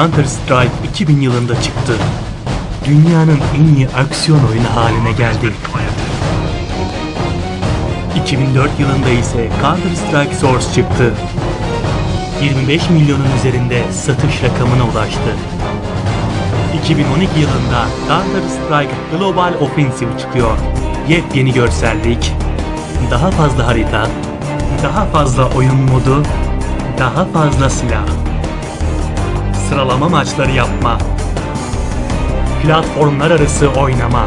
Counter Strike 2000 yılında çıktı. Dünyanın en iyi aksiyon oyunu haline geldi. 2004 yılında ise Counter Strike Source çıktı. 25 milyonun üzerinde satış rakamına ulaştı. 2012 yılında Counter Strike Global Offensive çıkıyor. Yepyeni görsellik, daha fazla harita, daha fazla oyun modu, daha fazla silah. Sıralama maçları yapma. Platformlar arası oynama.